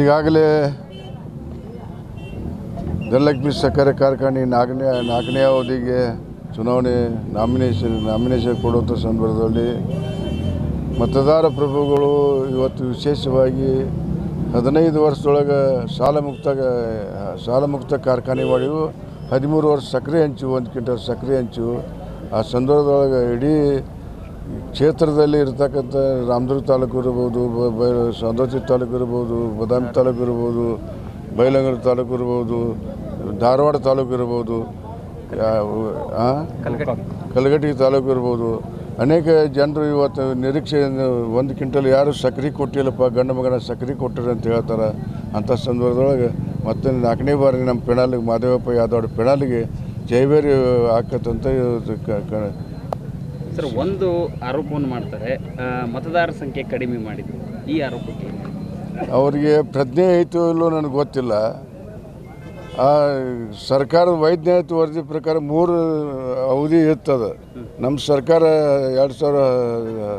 ಈಗಾಗಲೇ ಧನಲಕ್ಷ್ಮಿ ಸಕ್ಕರೆ ಕಾರ್ಖಾನೆ ನಾಲ್ಕನೇ ನಾಲ್ಕನೇ ಅವಧಿಗೆ ಚುನಾವಣೆ ನಾಮಿನೇಷನ್ ನಾಮಿನೇಷನ್ ಕೊಡುವಂಥ ಸಂದರ್ಭದಲ್ಲಿ ಮತದಾರ ಪ್ರಭುಗಳು ಇವತ್ತು ವಿಶೇಷವಾಗಿ ಹದಿನೈದು ವರ್ಷದೊಳಗೆ ಸಾಲ ಮುಕ್ತ ಸಾಲ ಮುಕ್ತ ಕಾರ್ಖಾನೆ ಮಾಡಿವು. ಹದಿಮೂರು ವರ್ಷ ಸಕ್ಕರೆ ಹಂಚು, ಒಂದು ಕ್ವಿಂಟಲ್ ಸಕ್ಕರೆ ಹಂಚು. ಆ ಸಂದರ್ಭದೊಳಗೆ ಇಡೀ ಕ್ಷೇತ್ರದಲ್ಲಿ ಇರ್ತಕ್ಕಂಥ ರಾಮದುರ್ಗ ತಾಲೂಕು ಇರ್ಬೋದು, ಬ- ತಾಲೂಕು ಇರ್ಬೋದು, ಬದಾಮಿ ತಾಲೂಕು ಇರ್ಬೋದು ಬೈಲಂಗರ ತಾಲೂಕು ಇರ್ಬೋದು, ಧಾರವಾಡ ತಾಲೂಕು ಇರ್ಬೋದು ಕಲಘಟಗಿ ತಾಲೂಕು ಇರ್ಬೋದು. ಅನೇಕ ಜನರು ಇವತ್ತು ನಿರೀಕ್ಷೆಯಿಂದ ಒಂದು ಕ್ವಿಂಟಲ್ ಯಾರು ಸಕ್ರೆ ಕೊಟ್ಟಿಲ್ಲಪ್ಪ, ಗಂಡು ಮಗನ ಸಕ್ರೆ ಕೊಟ್ಟರು ಅಂತ ಹೇಳ್ತಾರೆ. ಅಂಥ ಸಂದರ್ಭದೊಳಗೆ ಮತ್ತೆ ನಾಲ್ಕನೇ ಬಾರಿ ನಮ್ಮ ಪೆಣಾಲಿಗೆ ಮಾದೇವಪ್ಪ ಯಾದವ್ ಪೆಣಾಲಿಗೆ ಜೈಬೇರಿ ಹಾಕತ್ತಂತ ಸರ್, ಒಂದು ಆರೋಪವನ್ನು ಮಾಡ್ತಾರೆ. ಮತದಾರ ಸಂಖ್ಯೆ ಕಡಿಮೆ ಮಾಡಿದ್ರು. ಈ ಆರೋಪಕ್ಕೆ ಅವರಿಗೆ ಪ್ರಜ್ಞೆ ಐತೋ ಇಲ್ಲೋ ನನಗೆ ಗೊತ್ತಿಲ್ಲ. ಆ, ಸರ್ಕಾರದ ವೈಜ್ಞಾನಿಕ ವರದಿ ಪ್ರಕಾರ ಮೂರು ಅವಧಿ ಇರ್ತದೆ. ನಮ್ಮ ಸರ್ಕಾರ ಎರಡು ಸಾವಿರ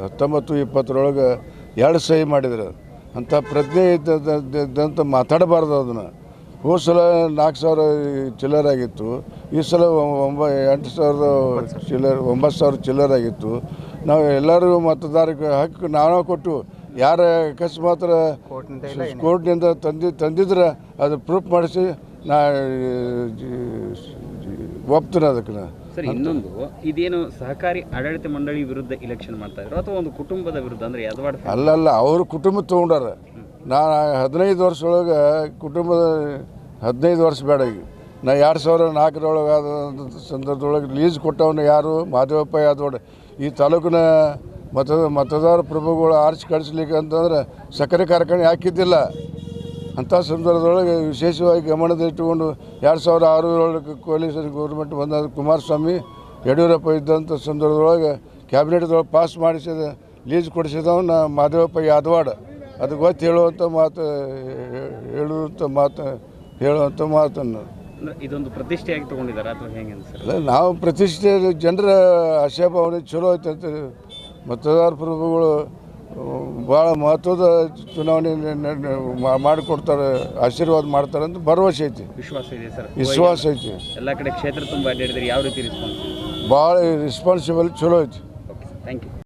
ಹತ್ತೊಂಬತ್ತು ಇಪ್ಪತ್ತರೊಳಗೆ ಎರಡು ಸಹಿ ಮಾಡಿದ್ರು ಅಂಥ ಪ್ರಜ್ಞೆ ಇದ್ದಂತ ಮಾತಾಡಬಾರ್ದು ಅದನ್ನು. ಹೋದ ಸಲ ನಾಲ್ಕು ಸಾವಿರ ಚಿಲ್ಲರ್ ಆಗಿತ್ತು. ಈ ಸಲ ಒಂಬ ಎಂಟು ಸಾವಿರದ ಚಿಲ್ಲರ್ ಒಂಬತ್ತು ಸಾವಿರ ಚಿಲ್ಲರ್ ಆಗಿತ್ತು. ನಾವು ಎಲ್ಲರೂ ಮತದಾರಕ್ಕೆ ಹಕ್ಕು ನಾವೇ ಕೊಟ್ಟು ಯಾರ ಅಕಸ್ಮಾತ್ ಕೋರ್ಟ್ನಿಂದ ತಂದಿ ತಂದಿದ್ರೆ ಅದು ಪ್ರೂಫ್ ಮಾಡಿಸಿ ನಾ ಒಪ್ತೀನಿ ಅದಕ್ಕೆ ನಾ. ಸರ್ ಇನ್ನೊಂದು. ಇದೇನು ಸಹಕಾರಿ ಆಡಳಿತ ಮಂಡಳಿ ವಿರುದ್ಧ ಇಲೆಕ್ಷನ್ ಮಾಡ್ತಾ ಇದ್ರು ಅಥವಾ ಒಂದು ಕುಟುಂಬದ ವಿರುದ್ಧ ಅಂದ್ರೆ ಅಲ್ಲ ಅಲ್ಲಲ್ಲ ಅವ್ರ ಕುಟುಂಬ ತೊಗೊಂಡಾರ. ನಾ ಹದಿನೈದು ವರ್ಷದೊಳಗೆ ಕುಟುಂಬದ ಹದಿನೈದು ವರ್ಷ ಬೇಡ ಈಗ. ನಾ ಎರಡು ಸಾವಿರ ನಾಲ್ಕರೊಳಗಾದ ಸಂದರ್ಭದೊಳಗೆ ಲೀಸ್ ಕೊಟ್ಟವನು ಯಾರು? ಮಾದೇವಪ್ಪ ಯಾದವಾಡ ಈ ತಾಲೂಕಿನ ಮತ, ಮತದಾರ ಪ್ರಭುಗಳು ಆರ್ಚ್ ಕಳಿಸ್ಲಿಕ್ಕೆ ಅಂತಂದ್ರೆ ಸಕ್ಕರೆ ಕಾರ್ಖಾನೆ ಹಾಕಿದ್ದಿಲ್ಲ. ಅಂಥ ಸಂದರ್ಭದೊಳಗೆ ವಿಶೇಷವಾಗಿ ಗಮನದಲ್ಲಿಟ್ಟುಕೊಂಡು ಎರಡು ಸಾವಿರ ಆರರೊಳಗೆ ಕೋಲಿಸರಿ ಗೌರ್ಮೆಂಟ್ ಬಂದ ಕುಮಾರಸ್ವಾಮಿ ಯಡಿಯೂರಪ್ಪ ಇದ್ದಂಥ ಸಂದರ್ಭದೊಳಗೆ ಕ್ಯಾಬಿನೆಟ್ದೊಳಗೆ ಪಾಸ್ ಮಾಡಿಸಿದ ಲೀಸ್ ಕೊಡಿಸಿದವನ್ನ ಮಾದೇವಪ್ಪ ಯಾದವಾಡ. ಅದು ಗೊತ್ತು ಹೇಳುವಂಥ ಮಾತು ಹೇಳುವಂಥ ಮಾತು ಹೇಳುವಂಥ ಮಾತನ್ನು. ಅನ್ನೋದು ಇದೊಂದು ಪ್ರತಿಷ್ಠೆಯಾಗಿ ತಗೊಂಡಿದ್ದಾರೆ ಅಥವಾ ಹೇಗೆ ಅಲ್ಲ ನಾವು ಪ್ರತಿಷ್ಠೆ ಜನರ ಆಶಾಭಾವನೆ ಚಲೋ ಐತೆ ಅಂತ ಮತದಾರ ಪ್ರಭುಗಳು ಭಾಳ ಮಹತ್ವದ ಚುನಾವಣೆ ಮಾಡಿಕೊಡ್ತಾರೆ ಆಶೀರ್ವಾದ ಮಾಡ್ತಾರೆ ಅಂತ ಭರವಸೆ ಐತಿ. ವಿಶ್ವಾಸ ಇದೆ ಸರ್. ವಿಶ್ವಾಸ ಐತಿ. ಎಲ್ಲ ಕಡೆ ಕ್ಷೇತ್ರ ತುಂಬ ಅಡ್ಡಾಡಿದ್ರೆ ಯಾವ ರೀತಿ ರೆಸ್ಪಾನ್ಸ್ ಭಾಳ ರೆಸ್ಪಾನ್ಸಿಬಲ್ ಚಲೋ ಐತಿ. Thank you